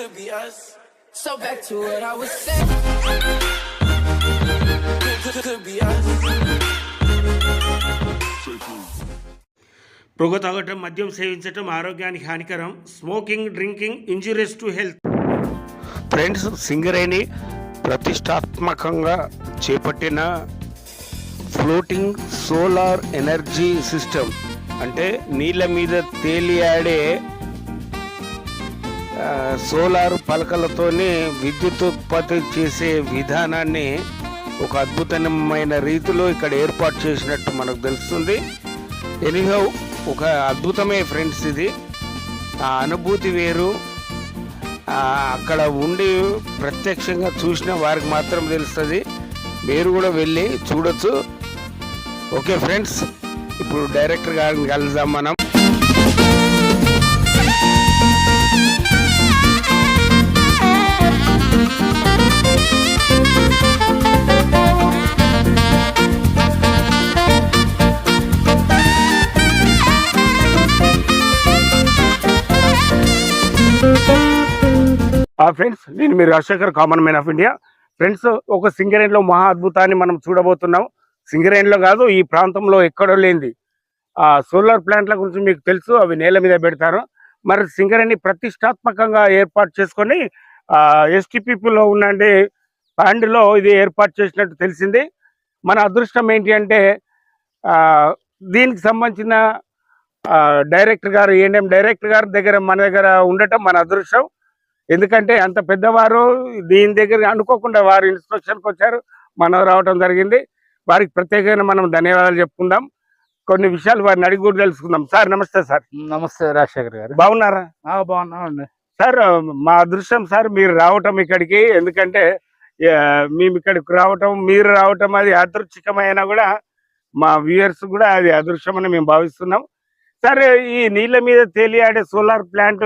could be us. So back to what I was saying. Could, could, could be us. పొగ తాగటం మద్యం సేవించటం ఆరోగ్యానికి హానికరం smoking drinking injurious to health friends Singareni ప్రతిష్టాత్మకంగా చేపట్టిన ఫ్లోటింగ్ సోలార్ ఎనర్జీ సిస్టమ్ అంటే నీళ్ళ మీద తేలియాడే సోలార్ పలకలతోని విద్యుత్ ఉత్పత్తి చేసే విధానాన్ని ఒక అద్భుతమైన రీతిలో ఇక్కడ ఏర్పాటు చేసినట్టు మనకు తెలుస్తుంది. ఎనీహౌ ఒక అద్భుతమే ఫ్రెండ్స్ ఇది. ఆ అనుభూతి వేరు. అక్కడ ఉండి ప్రత్యక్షంగా చూసిన వారికి మాత్రం తెలుస్తుంది. మీరు కూడా వెళ్ళి చూడొచ్చు. ఓకే ఫ్రెండ్స్ ఇప్పుడు డైరెక్టర్ గారిని కలుద్దాం మనం. ఫ్రెండ్స్ నేను మీరు Rajasekhar common man of India friends ఒక సింగరేణిలో మహా అద్భుతాన్ని మనం చూడబోతున్నాం. సింగరేణిలో కాదు ఈ ప్రాంతంలో ఎక్కడో లేనిది. ఆ సోలార్ ప్లాంట్ల గురించి మీకు తెలుసు అవి నేల మీద పెడతారు. మరి సింగరేణి ప్రతిష్టాత్మకంగా ఏర్పాటు చేసుకొని ఎస్టీపీపీలో ఉండే ప్యాండ్లో ఇది ఏర్పాటు చేసినట్టు తెలిసింది. మన అదృష్టం ఏంటి అంటే దీనికి సంబంధించిన డైరెక్టర్ గారు ఏఎన్ఎం డైరెక్టర్ గారి దగ్గర మన దగ్గర ఉండటం మన అదృష్టం. ఎందుకంటే అంత పెద్దవారు దీని దగ్గర అనుకోకుండా వారు ఇన్స్ట్రక్షన్కి వచ్చారు మనం రావటం జరిగింది. వారికి ప్రత్యేకంగా మనం ధన్యవాదాలు చెప్పుకుందాం. కొన్ని విషయాలు వారిని అడిగి కూడా తెలుసుకుందాం. సార్ నమస్తే సార్. నమస్తే రాజశేఖర్ గారు. బాగున్నారా? ఆ, బాగున్నామండి. సార్ మా అదృష్టం సార్ మీరు రావటం ఇక్కడికి ఎందుకంటే మేము ఇక్కడికి రావటం మీరు రావటం అది అదృష్టమైనా కూడా మా వ్యూయర్స్ కూడా అది అదృష్టం అని మేము భావిస్తున్నాం. సార్ ఈ నీళ్ళ మీద తేలియాడే సోలార్ ప్లాంట్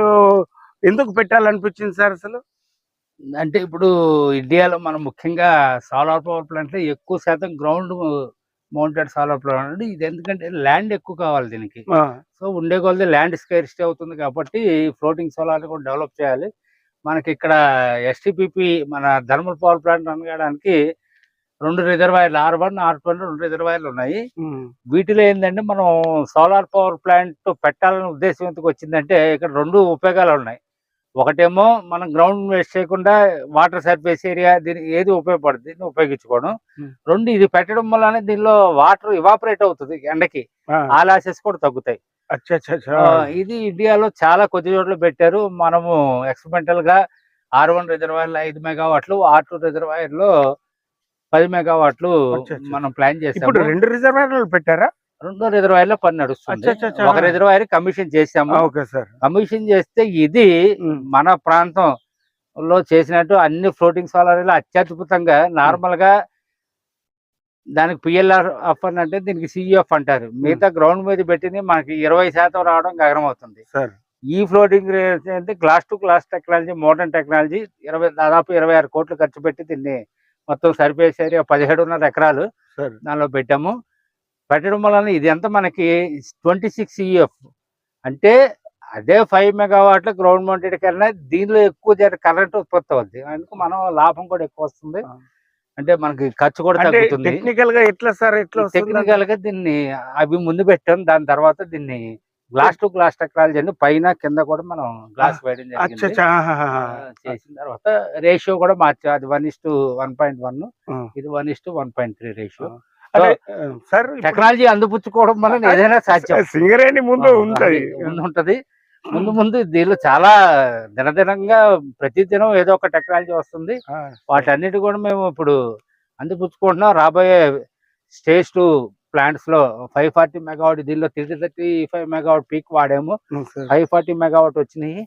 ఎందుకు పెట్టాలనిపించింది సార్ అసలు? అంటే ఇప్పుడు ఇండియాలో మనం ముఖ్యంగా సోలార్ పవర్ ప్లాంట్ ఎక్కువ శాతం గ్రౌండ్ మౌంటెడ్ సోలార్ ప్లాంట్ ఇది ఎందుకంటే ల్యాండ్ ఎక్కువ కావాలి దీనికి. సో ఉండే కొలది ల్యాండ్ స్కేర్స్టీ అవుతుంది కాబట్టి ఫ్లోటింగ్ సోలార్ కూడా డెవలప్ చేయాలి. మనకి ఇక్కడ ఎస్టీపీపీ మన థర్మల్ పవర్ ప్లాంట్ అనగడానికి రెండు రిజర్వాయర్లు ఆర్ వన్ ఆర్ టూ రెండు రిజర్వాయర్లు ఉన్నాయి. వీటిలో ఏంటంటే మనం సోలార్ పవర్ ప్లాంట్ పెట్టాలనే ఉద్దేశం ఎందుకు వచ్చిందంటే ఇక్కడ రెండు ఉపయోగాలు ఉన్నాయి. ఒకటేమో మనం గ్రౌండ్ వేస్ట్ చేయకుండా వాటర్ సర్ఫేస్ ఏరియా దీనికి ఏది ఉపయోగపడుతుంది దీన్ని ఉపయోగించుకోవడం. Hmm. రెండు ఇది పెట్టడం వల్లనే దీనిలో వాటర్ ఇవాపరేట్ అవుతుంది ఎండకి. ఆ, లాసెస్ కూడా తగ్గుతాయి. ఇది ఇండియాలో చాలా కొద్ది చోట్ల పెట్టారు. మనము ఎక్స్పెరిమెంటల్గా ఆర్ వన్ రిజర్వాయర్లు ఐదు మెగావాట్లు ఆర్ టూ రిజర్వాయర్లో పది మెగావాట్లు. మనం ప్లాన్ చేసాము. రెండు రిజర్వాయర్లు పెట్టారా? రెండో రిజర్వాయర్లో పని నడుస్తుంది. ఒక రిజర్వాయర్ కమిషన్ చేసాము ఓకే సార్. కమిషన్ చేస్తే ఇది మన ప్రాంతంలో చేసినట్టు అన్ని ఫ్లోటింగ్ సోలార్ అత్యద్భుతంగా నార్మల్గా దానికి పిఎల్ఆర్ అఫ్ అని అంటే దీనికి సిఈఎఫ్ అంటారు. మిగతా గ్రౌండ్ మీద పెట్టింది మనకి ఇరవై శాతం రావడం గగనం అవుతుంది సార్. ఈ ఫ్లోటింగ్ అంటే glass to glass technology modern technology ఇరవై దాదాపు ఇరవై ఆరు కోట్లు ఖర్చు పెట్టి దీన్ని మొత్తం ఏరియా పదిహేడున్నర ఎకరాలు సార్. దానిలో పెట్టాము. పెట్టడం వలన ఇది ఎంత మనకి ట్వంటీ సిక్స్ ఈఎఫ్ అంటే అదే ఫైవ్ మెగావాట్ల గ్రౌండ్ మౌంటెడ్ కన్నా దీనిలో ఎక్కువ కరెంట్ ఉత్పత్తి అవుద్ది. అందుకు మనం లాభం కూడా ఎక్కువ వస్తుంది. అంటే మనకి ఖర్చు కూడా తగ్గుతుంది. టెక్నికల్గా ఎట్లా సార్ ఎట్లా టెక్నికల్గా దీన్ని అవి ముందు పెట్టాం. దాని తర్వాత దీన్ని గ్లాస్ టు గ్లాస్ టెక్నాలజీ అని పైన కింద కూడా మనం గ్లాస్ వేయడం జరిగింది. చేసిన తర్వాత రేషియో కూడా మార్చాం. అది one is to one point one. ఇది one is to one point three ratio sir technology అందిపుచ్చుకోవడం వల్ల ఏదైనా సాధ్యం. సింగరేణి ముందు ఉంటది. ముందు ఉంటది. ముందు ముందు దీనిలో చాలా దినదినంగా ప్రతి దినం ఏదో ఒక టెక్నాలజీ వస్తుంది. వాటన్నిటి కూడా మేము ఇప్పుడు అందిపుచ్చుకుంటున్నాం. రాబోయే స్టేజ్ టూ ప్లాంట్స్లో ఫైవ్ ఫార్టీ మెగావాట్ దీనిలో three thirty five megawatt peak వాడాము. ఫైవ్ ఫార్టీ మెగావాట్ వచ్చినాయి.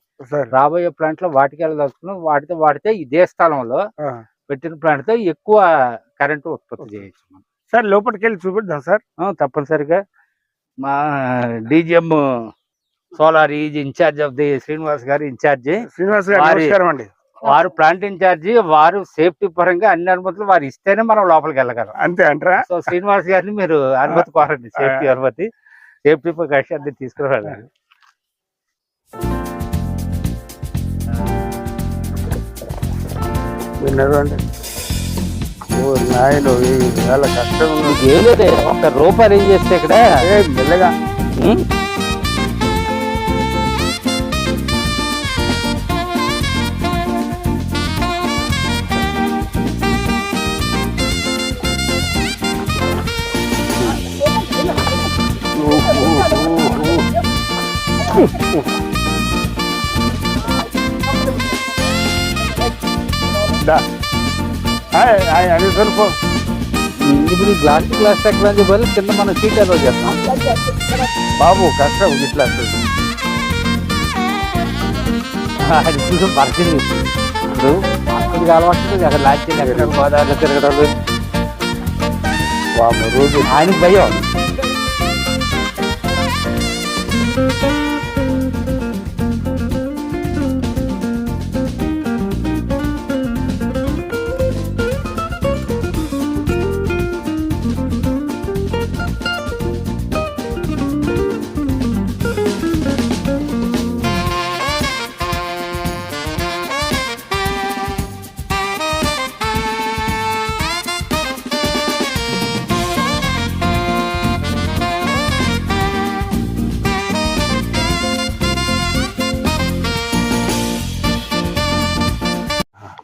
రాబోయే ప్లాంట్లో వాటికి వెళ్ళదలుచుకున్నాం. వాటితో వాడితే ఇదే స్థలంలో. పెట్టిన ప్లాంట్తో ఎక్కువ కరెంటు ఉత్పత్తి చేయొచ్చు మనం. సార్ లోపలికి వెళ్ళి చూపిద్దాం సార్. తప్పనిసరిగా. మా DGM solar is incharge of the Srinivas గారు ఇన్ఛార్జి. శ్రీనివాస్ గారు అండి. వారు ప్లాంట్ ఇన్ఛార్జి వారు సేఫ్టీ పరంగా అన్ని అనుమతులు వారు ఇస్తేనే మనం లోపలికి వెళ్ళగలం. అంతే అంటారా? సో శ్రీనివాస్ గారిని మీరు అనుమతి కోరండి సేఫ్టీ అనుమతి. సేఫ్టీ ప్రికాషన్ అన్ని తీసుకురావాలి నడవండి. ఓ నాయన వేళ కష్టం ఏం లేదే ఒక రూపాయి ఏం చేస్తే ఇక్కడ. మెల్లగా. ఉం? ఊ, ఊ, ఇప్పుడు ఈ గ్లాస్ గ్లాస్ టెక్నాలజీ బదులు కింద మనం సీట్ అలో చేస్తాం బాబు కష్టం ఇట్లా అది చూసి పరిచింది ఇప్పుడు అక్కడికి అలవాటు అక్కడ లాస్ట్ ఎక్కడ గోదావరిలో తిరగడం బాబు రోజు. ఆయనకి భయం.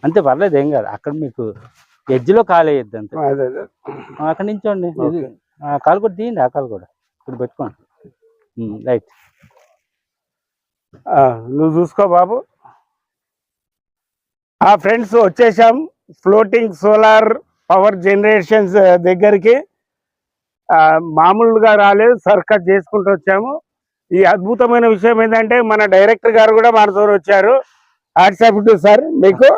అంతే పర్లేదు ఏం కాదు. అక్కడ మీకు ఎడ్జ్లో కాలు వేయద్దు అంతే. అక్కడ నించోండి. ఆ కాలు కూడా తీయండి ఆ కాలు కూడా. ఇక్కడ పెట్టుకోండి. రైట్. నువ్వు చూసుకో బాబు. ఆ ఫ్రెండ్స్ వచ్చేసాం. ఫ్లోటింగ్ సోలార్ పవర్ జనరేషన్స్ దగ్గరికి. మామూలుగా రాలేదు సర్కస్ చేసుకుంటూ వచ్చాము. ఈ అద్భుతమైన విషయం ఏంటంటే మన డైరెక్టర్ గారు కూడా మనతో వచ్చారు. వాట్సాప్ టు సార్ మీకు.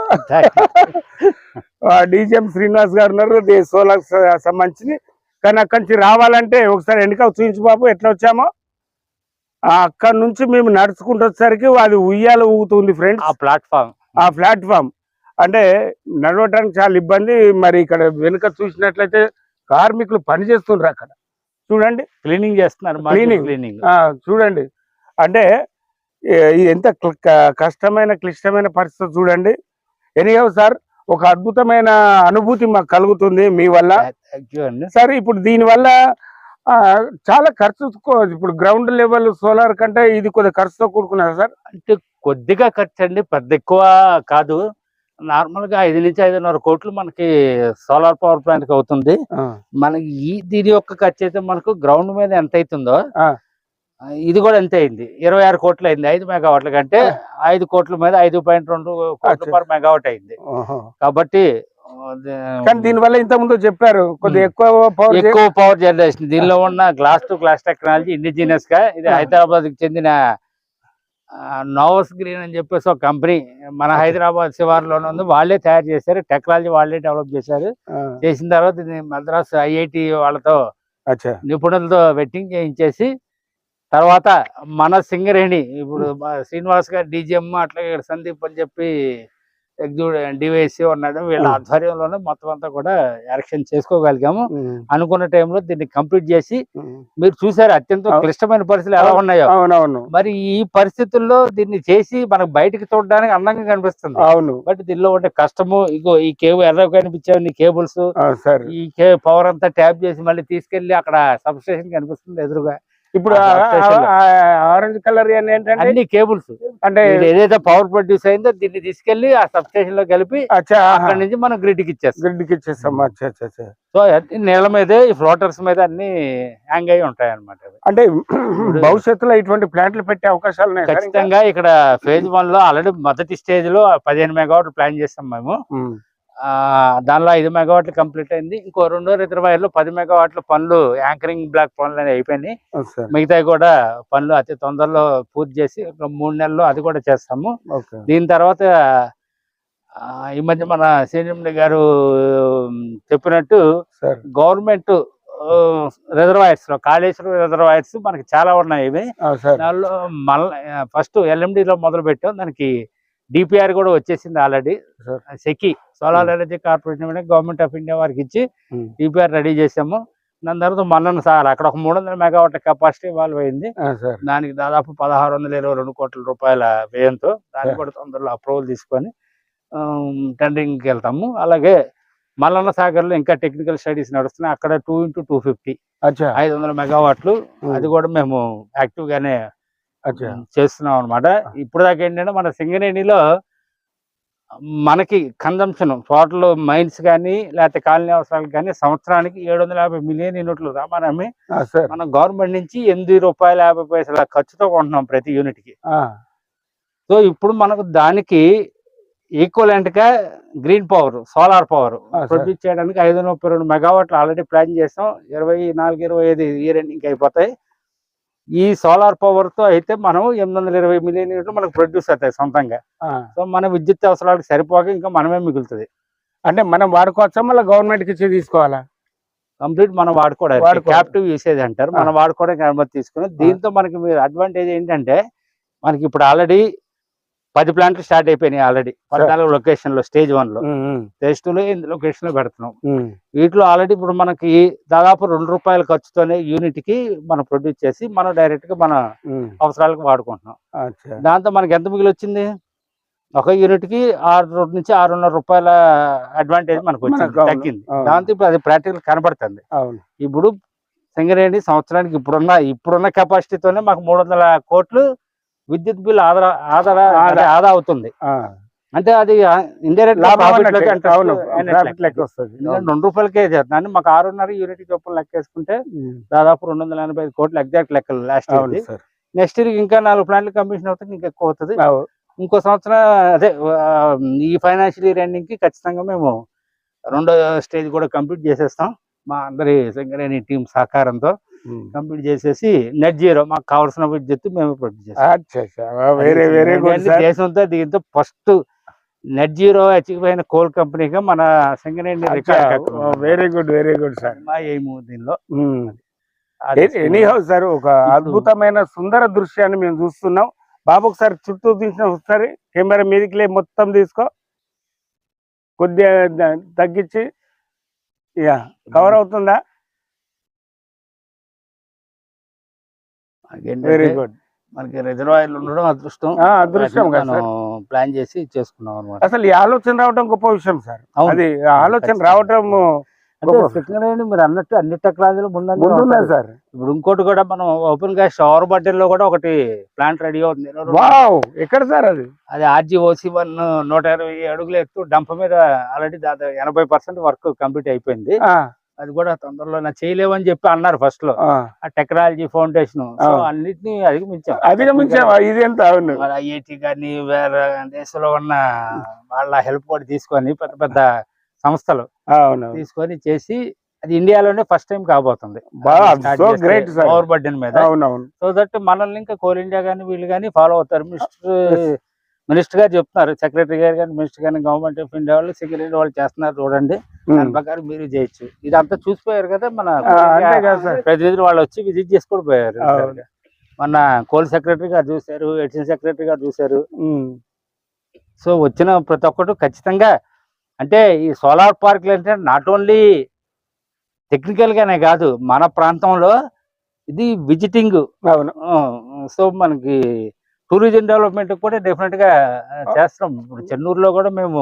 డీజీఎం శ్రీనివాస్ గారు ఉన్నారు. సోలార్ సంబంధించి కానీ అక్కడి నుంచి రావాలంటే ఒకసారి వెనుక చూపించు బాబు ఎట్లా వచ్చామో. అక్కడ నుంచి మేము నడుచుకుంటూ వచ్చేసరికి అది ఉయ్యాల ఊగుతుంది ఫ్రెండ్స్ ఆ ప్లాట్ఫామ్. ఆ ప్లాట్ఫామ్. అంటే నడవటానికి చాలా ఇబ్బంది. మరి ఇక్కడ వెనుక చూసినట్లయితే కార్మికులు పని చేస్తుండ్రు అక్కడ. చూడండి. క్లీనింగ్ చేస్తున్నారు. క్లీనింగ్ ఆ చూడండి. అంటే ఎంత కష్టమైన క్లిష్టమైన పరిస్థితి చూడండి. ఎనిహౌ సార్ ఒక అద్భుతమైన అనుభూతి మాకు కలుగుతుంది మీ వల్ల. సార్ ఇప్పుడు దీనివల్ల ఆ, చాలా ఖర్చు ఇప్పుడు గ్రౌండ్ లెవెల్ సోలార్ కంటే ఇది కొద్దిగా ఖర్చుతో కూడుకున్నది సార్ అంటే కొద్దిగా ఖర్చు అండి పెద్ద ఎక్కువ కాదు. నార్మల్గా ఐదు నుంచి ఐదున్నర కోట్లు మనకి సోలార్ పవర్ ప్లాంట్కి అవుతుంది మనకి ఈ దీని యొక్క ఖర్చు అయితే మనకు గ్రౌండ్ మీద ఎంత అవుతుందో ఇది కూడా అంతే అయింది. ఇరవై ఆరు కోట్లు అయింది ఐదు మెగావాట్ల కంటే ఐదు కోట్ల మీద ఐదు పాయింట్ రెండు కోట్లు. పర్ మెగావాట్ అయింది. కాబట్టి కానీ దీనివల్ల ఇంత ముందు చెప్పారు కొద్దిగా. ఎక్కువ పవర్ ఎక్కువ పవర్ జనరేషన్ దీనిలో ఉన్న గ్లాస్ టు గ్లాస్ టెక్నాలజీ ఇండిజినియస్గా ఇది. హైదరాబాద్కి చెందిన నోవస్ గ్రీన్ అని చెప్పేసి ఒక కంపెనీ మన హైదరాబాద్ శివార్లోనే ఉంది. వాళ్ళే తయారు చేశారు టెక్నాలజీ వాళ్ళే డెవలప్ చేశారు. చేసిన తర్వాత మద్రాస్ ఐఐటి వాళ్ళతో నిపుణులతో వెట్టింగ్ చేయించేసి తర్వాత మన సింగరేణి ఇప్పుడు శ్రీనివాస్ గారు డీజీఎం అట్లాగే ఇక్కడ సందీప్ అని చెప్పి ఎగ్జిక్యూటివ్ డివైసీ ఉన్నాడు. వీళ్ళ. ఆధ్వర్యంలోనే మొత్తం అంతా కూడా ఎలక్షన్ చేసుకోగలిగాము. అనుకున్న టైంలో దీన్ని కంప్లీట్ చేసి. మీరు చూసారు అత్యంత క్లిష్టమైన పరిస్థితులు ఎలా ఉన్నాయో? అవునవును. మరి ఈ పరిస్థితుల్లో దీన్ని చేసి మనకు బయటికి చూడడానికి అందంగా కనిపిస్తుంది. అవును. బట్ దీనిలో ఉండే కష్టము ఇగో ఈ కేబుల్ ఎర్ర కనిపించేవి కేబుల్స్. ఆ, సరే. ఈ కే పవర్ అంతా ట్యాప్ చేసి మళ్ళీ తీసుకెళ్ళి అక్కడ సబ్ స్టేషన్ కనిపిస్తుంది ఎదురుగా. ఇప్పుడు. ఆరెంజ్ కలర్ ఏంటంటే అన్ని కేబుల్స్. అంటే ఏదైతే పవర్ ప్రొడ్యూస్ అయిందో దీన్ని తీసుకెళ్ళి ఆ సబ్ స్టేషన్లో కలిపి అక్కడ నుంచి మనం గ్రిడ్కి ఇచ్చేస్తాం. గ్రిడ్కి ఇచ్చేస్తాం. అచ్చా అచ్చా అచ్చా. సో నేల మీదే ఈ ఫ్లోటర్స్ మీద అన్ని హ్యాంగ్ అయి ఉంటాయి అనమాట అంటే భవిష్యత్తులో ఇటువంటి ప్లాంట్లు పెట్టే అవకాశాలు ఉన్నాయి? ఖచ్చితంగా ఇక్కడ ఫేజ్ వన్లో ఆల్రెడీ మొదటి స్టేజ్లో పదిహేను మెగావాట్లు ప్లాన్ చేస్తాం మేము. ఆ దానిలో ఐదు మెగావాట్లు కంప్లీట్ అయింది. ఇంకో రెండో రిజర్వాయర్లో పది మెగావాట్ల పనులు యాంకరింగ్ బ్లాక్ పనులు అనేవి అయిపోయినాయి. మిగతావి కూడా పనులు అతి తొందరలో పూర్తి చేసి మూడు నెలల్లో అది కూడా చేస్తాము. దీని తర్వాత ఈ మధ్య మన సీనియర్ గారు చెప్పినట్టు గవర్నమెంట్ రిజర్వాయర్స్లో కాళేశ్వరం రిజర్వాయర్స్ మనకి చాలా ఉన్నాయి ఇవి. దానిలో మళ్ళీ ఫస్ట్లో మొదలు పెట్టాం దానికి డిపిఆర్ కూడా వచ్చేసింది already. SECI solar energy corporation government of India వారికి ఇచ్చి Hmm. డిపిఆర్ రెడీ చేసాము. దాని తర్వాత మొన్న సార్ అక్కడ ఒక మూడు వందల మెగావాట్ల కెపాసిటీ ఇవాల్వ్ అయింది. దానికి దాదాపు పదహారు వందల ఇరవై రెండు కోట్ల రూపాయల వ్యయంతో Sure. కూడా తొందరలో అప్రూవల్ తీసుకొని టెండరింగ్కి వెళ్తాము. అలాగే మల్లన్న సాగర్లో ఇంకా టెక్నికల్ స్టడీస్ నడుస్తున్నాయి. అక్కడ టూ ఇంటూ టూ ఫిఫ్టీ ఐదు వందల మెగావాట్లు. ఉమ్. అది కూడా మేము యాక్టివ్ గానే అచ్చా చేస్తున్నాం అనమాట ఇప్పుడు దాకా ఏంటంటే మన సింగరేణిలో మనకి కన్జంప్షన్ టోటల్ మైన్స్ కానీ లేకపోతే కాలనీ అవసరాలకు కానీ సంవత్సరానికి ఏడు వందల యాభై మిలియన్ యూనిట్లు సార్. మనం గవర్నమెంట్ నుంచి ఎనిమిది రూపాయల యాభై పైసల ఖర్చుతో కొంటున్నాం ప్రతి యూనిట్కి సో ఇప్పుడు మనకు దానికి ఈక్వలెంట్గా green power solar power. Produce చేయడానికి ఐదు వందల ముప్పై రెండు మెగావాట్లు ఆల్రెడీ ప్లాన్ చేసాం. ఇరవై నాలుగు ఇరవై ఐదు ఇయర్ ఎండింగ్ అయిపోతాయి. ఈ సోలార్ పవర్తో అయితే మనం ఎనిమిది వందల ఇరవై మిలియన్ యూనిట్లు మనకు ప్రొడ్యూస్ అవుతాయి సొంతంగా. సో మన విద్యుత్ అవసరాలకు సరిపోక ఇంకా మనమే మిగులుతుంది. అంటే మనం వాడుకోవచ్చా మళ్ళీ గవర్నమెంట్కి ఇచ్చి తీసుకోవాలా? కంప్లీట్ మనం వాడుకోవడానికి. వాడుకోవడం. క్యాప్టివ్ యూసేజ్ అంటారు. మనం వాడుకోవడానికి అనుమతి తీసుకుని దీంతో మనకి మీరు అడ్వాంటేజ్ ఏంటంటే మనకి ఇప్పుడు ఆల్రెడీ పది ప్లాంట్లు స్టార్ట్ అయిపోయినాయి ఆల్రెడీ. పద్నాలుగు లొకేషన్లో స్టేజ్ వన్లో ఉమ్, ఉమ్, స్టేజ్ టూ లో లొకేషన్లో పెడుతున్నాం. వీటిలో ఆల్రెడీ ఇప్పుడు మనకి దాదాపు రెండు రూపాయల ఖర్చుతోనే యూనిట్కి మనం ప్రొడ్యూస్ చేసి మనం డైరెక్ట్గా మన అవసరాలకు వాడుకుంటున్నాం. దాంతో మనకి ఎంత మిగిలి వచ్చింది ఒక యూనిట్కి ఆరు నుంచి ఆరున్నర రూపాయల అడ్వాంటేజ్ మనకు తగ్గింది. దాంతో ఇప్పుడు అది ప్రాక్టికల్ కనబడుతుంది అవును. ఇప్పుడు సింగరేణి సంవత్సరానికి ఇప్పుడున్న ఇప్పుడున్న కెపాసిటీతోనే మాకు మూడు వందల కోట్లు విద్యుత్ బిల్ ఆదా. ఆదా ఆదా అవుతుంది. అంటే అది ఇండైరెక్ట్ రెండు రూపాయలకే చేస్తున్నాను మాకు ఆరున్నర యూనిట్ చొప్పున లెక్కేసుకుంటే దాదాపు రెండు వందల ఎనభై ఐదు కోట్లు ఎగ్జాక్ట్ లెక్కలు లాస్ట్ ఇయర్ నెక్స్ట్ ఇయర్ ఇంకా నాలుగు ప్లాంట్లు కంప్లీషన్ అవుతుంది ఇంకా ఎక్కువ అవుతుంది. అవు. ఇంకో సంవత్సరం అదే ఈ ఫైనాన్షియల్ ఇయర్ ఎండింగ్కి ఖచ్చితంగా మేము రెండో స్టేజ్ కూడా కంప్లీట్ చేసేస్తాం. మా అందరి సింగరేణి టీం సహకారంతో. కంప్లీట్ చేసేసి నెట్ జీరో మాకు కావాల్సిన విద్యుత్ మేము ప్రొడ్యూస్ చేస్తాం. దేశంతో దీంతో ఫస్ట్ నెట్ జీరో అచీవ్ అయిన కోల్ కంపెనీగా మన Singareni very good very good sir మా ఎయిమ్ దీనిలో. ఎనీ హౌస్ సార్ ఒక అద్భుతమైన సుందర దృశ్యాన్ని మేము చూస్తున్నాం. బాబు ఒకసారి చుట్టూ తీసిన ఒకసారి కెమెరా మీదకి లే మొత్తం తీసుకో. కొద్దిగా తగ్గించి యా కవర్ అవుతుందా? వెరీ గుడ్ మనకి రిజర్వాయర్లు ఉండడం అదృష్టం. అదృష్టం ప్లాన్ చేసి చేసుకున్నాం అనమాట అసలు ఈ ఆలోచన రావడం గొప్ప విషయం సార్. అది ఆలోచన సింగరేణి మీరు అన్నట్టు అన్ని టెక్నాలజీలు ఉంటుంది. సార్. ఇప్పుడు ఇంకోటి కూడా మనం ఓపెన్గా షవర్ బడ్డెన్లో కూడా ఒకటి ప్లాంట్ రెడీ అవుతుంది. ఎక్కడ సార్ అది? అది ఆర్జీఓసి వన్ నూట ఇరవై అడుగులు ఎత్తు డంప్ మీద ఆల్రెడీ దాదాపు ఎనభై పర్సెంట్ వర్క్ కంప్లీట్ అయిపోయింది. అది కూడా తొందరలో నా చేయలేవని చెప్పి అన్నారు ఫస్ట్లో. ఆ. Technology foundation. అన్నిటిని అధిగమించాం. అధిగమించావా ఇది ఎంత? అవును. ఐఐటి కానీ వేరే దేశంలో ఉన్న వాళ్ళ హెల్ప్ కూడా తీసుకొని పెద్ద పెద్ద సంస్థలు తీసుకొని చేసి అది ఇండియాలోనే ఫస్ట్ టైం కాబోతుంది. పవర్ బడ్డెన్ మీద. సో దట్ మనల్ని ఇంకా కోల్ ఇండియా కానీ వీళ్ళు కానీ ఫాలో అవుతారు. మినిస్టర్ మినిస్టర్ గారు చెప్తున్నారు. సెక్రటరీ గారు కానీ మినిస్టర్ గానీ గవర్నమెంట్ ఆఫ్ ఇండియా వాళ్ళు సెక్రటరీ వాళ్ళు చేస్తున్నారు చూడండి. దాని ప్రకారం మీరు చేయొచ్చు. ఇదంతా చూసిపోయారు కదా మన. ప్రతినిధులు వాళ్ళు వచ్చి విజిట్ చేసుకొని పోయారు. మన కోల్ సెక్రటరీ గారు చూశారు ఎడిషనల్ సెక్రటరీ గారు చూశారు. సో వచ్చిన ప్రతి ఒక్కరు ఖచ్చితంగా అంటే ఈ సోలార్ పార్క్లు అంటే నాట్ ఓన్లీ టెక్నికల్ గానే కాదు మన ప్రాంతంలో ఇది విజిటింగ్. అవును. సో మనకి టూరిజం డెవలప్మెంట్ కూడా డెఫినెట్గా చేస్తాం. ఇప్పుడు చెన్నూరులో కూడా మేము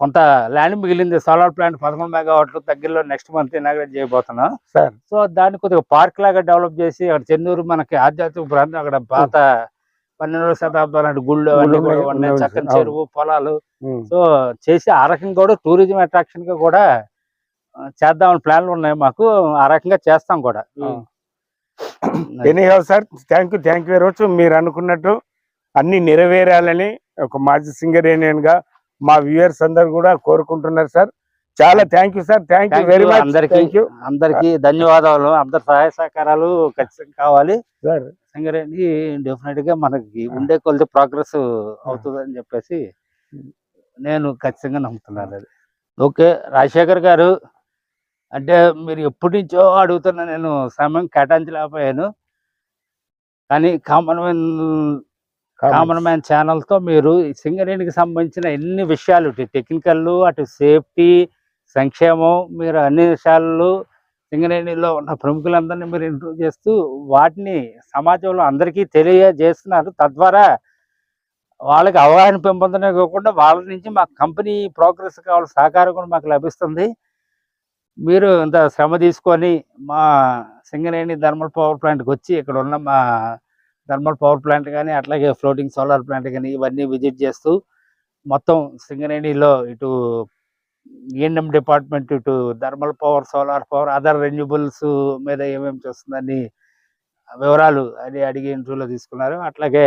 కొంత ల్యాండ్ మిగిలింది. సోలార్ ప్లాంట్ పదకొండు మెగావాట్లు దగ్గరలో నెక్స్ట్ మంత్ ఇనాగ్రేట్ చేయబోతున్నాం. సార్. సో దాన్ని కొద్దిగా పార్క్ లాగా డెవలప్ చేసి అక్కడ చెన్నూరు మనకి ఆధ్యాత్మిక ప్రాంతం అక్కడ పాత పన్నెండవ శతాబ్దం నాటి గుళ్ళు అవన్నీ కూడా ఉన్నాయి, చక్కని. చెరువు పొలాలు. సో చేసి ఆ రకంగా కూడా టూరిజం అట్రాక్షన్గా కూడా చేద్దామని ప్లాన్లు ఉన్నాయి మాకు. ఆ రకంగా చేస్తాం కూడా. Anyhow sir thank you thank you very much మీరు అనుకున్నట్టు అన్ని నెరవేరాలని ఒక మాజీ సింగర్గా మా వ్యూయర్స్ అందరు కూడా కోరుకుంటున్నారు సార్ చాలా thank you sir thank you very much అందరికీ అందరికీ ధన్యవాదాలు. అందరి సహాయ సహకారాలు ఖచ్చితంగా కావాలి. సార్ సింగరేణి డెఫినెట్గా మనకి ఉండే కొద్ది ప్రోగ్రెస్ అవుతుందని చెప్పేసి నేను ఖచ్చితంగా నమ్ముతున్నాను. అది ఓకే రాజశేఖర్ గారు అంటే మీరు ఎప్పటి నుంచో అడుగుతున్నా నేను సమయం కేటాయించలేకపోయాను. కానీ కామన్ మ్యాన్ కామన్ మ్యాన్ ఛానల్తో మీరు సింగరేణికి సంబంధించిన ఎన్ని విషయాలు ఇటు టెక్నికల్ అటు సేఫ్టీ సంక్షేమం మీరు అన్ని విషయాలు సింగరేణిలో ఉన్న ప్రముఖులందరినీ మీరు ఇంటర్వ్యూ చేస్తూ వాటిని సమాజంలో అందరికీ తెలియజేస్తున్నారు. తద్వారా వాళ్ళకి అవగాహన పెంపొందనే కాకుండా వాళ్ళ నుంచి మా కంపెనీ ప్రోగ్రెస్ కావాల్సిన సహకారం కూడా మాకు లభిస్తుంది. మీరు ఇంత శ్రమ తీసుకొని మా సింగరేణి థర్మల్ పవర్ ప్లాంట్కి వచ్చి ఇక్కడ ఉన్న మా థర్మల్ పవర్ ప్లాంట్ కానీ అట్లాగే ఫ్లోటింగ్ సోలార్ ప్లాంట్ కానీ ఇవన్నీ విజిట్ చేస్తూ మొత్తం సింగరేణిలో ఇటు ఈఎన్ఎం డిపార్ట్మెంట్ ఇటు thermal power solar power other renewables మీద ఏమేమి చేస్తుందని వివరాలు అది అడిగి ఇంటర్వ్యూలో తీసుకున్నారు. అట్లాగే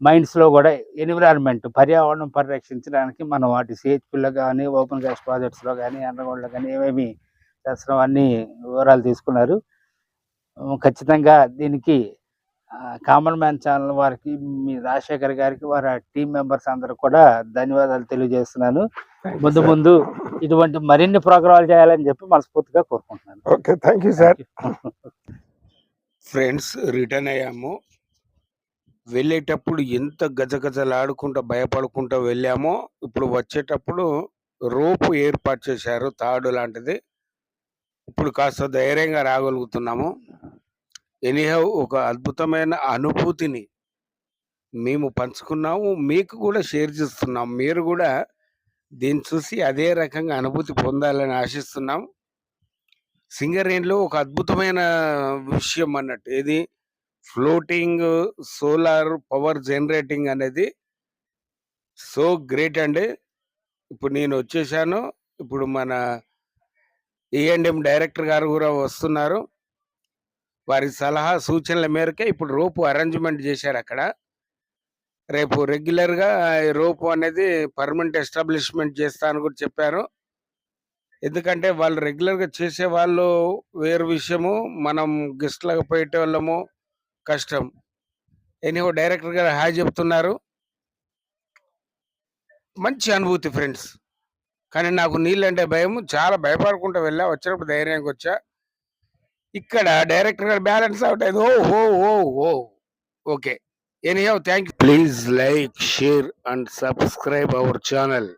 మైండ్స్లో కూడా ఎన్విరాన్మెంట్ పర్యావరణం పరిరక్షించడానికి మనం వాటి సిహెచ్పిలో కానీ ఓపెన్ గ్యాస్ ప్రాజెక్ట్స్లో కానీ అండర్గ్రౌండ్లో కానీ ఏమేమి చేస్తున్నాం అన్ని వివరాలు తీసుకున్నారు. ఖచ్చితంగా దీనికి కామన్ మ్యాన్ ఛానల్ వారికి మీ రాజశేఖర్ గారికి వారి టీం మెంబర్స్ అందరికి కూడా ధన్యవాదాలు తెలియజేస్తున్నాను. ముందు ముందు ఇటువంటి మరిన్ని ప్రోగ్రాలు చేయాలని చెప్పి మనస్ఫూర్తిగా కోరుకుంటున్నాను. Okay thank you sir friends return అయ్యాము. వెళ్ళేటప్పుడు ఎంత గజగజలాడుకుంటూ భయపడుకుంటూ వెళ్ళామో ఇప్పుడు వచ్చేటప్పుడు రోపు ఏర్పాటు చేశారు తాడు లాంటిది. ఇప్పుడు కాస్త ధైర్యంగా రాగలుగుతున్నాము. ఎనీహౌ ఒక అద్భుతమైన అనుభూతిని మేము పంచుకున్నాము. మీకు కూడా షేర్ చేస్తున్నాం. మీరు కూడా దీన్ని చూసి అదే రకంగా అనుభూతి పొందాలని ఆశిస్తున్నాం. సింగరేణిలో ఒక అద్భుతమైన విషయం అన్నట్టు ఏది? ఫ్లోటింగ్ సోలార్ పవర్ జనరేటింగ్ అనేది సో గ్రేట్ అండి. ఇప్పుడు నేను వచ్చేసాను. ఇప్పుడు మన ఏఎండ్ఎం డైరెక్టర్ గారు కూడా వస్తున్నారు. వారి సలహా సూచనల మేరకే ఇప్పుడు రోపు అరేంజ్మెంట్ చేశారు అక్కడ. రేపు రెగ్యులర్గా రోపు అనేది పర్మనెంట్ ఎస్టాబ్లిష్మెంట్ చేస్తా అని కూడా చెప్పారు. ఎందుకంటే వాళ్ళు రెగ్యులర్గా చేసే వాళ్ళు వేరు విషయము మనం గెస్ట్లకు లాగా వాళ్ళము కష్టం. ఎనీహో డైరెక్టర్ గారు హాయ్ చెప్తున్నారు. మంచి అనుభూతి ఫ్రెండ్స్. కానీ నాకు నీళ్ళంటే భయం చాలా భయపడుకుంటూ వెళ్ళా. వచ్చినప్పుడు ధైర్యానికి వచ్చా. ఇక్కడ డైరెక్టర్ గారు బ్యాలెన్స్ అవుట్ అయింది. ఓ ఓ ఓ ఓ. Okay. Anyhow thank you please like share and subscribe our channel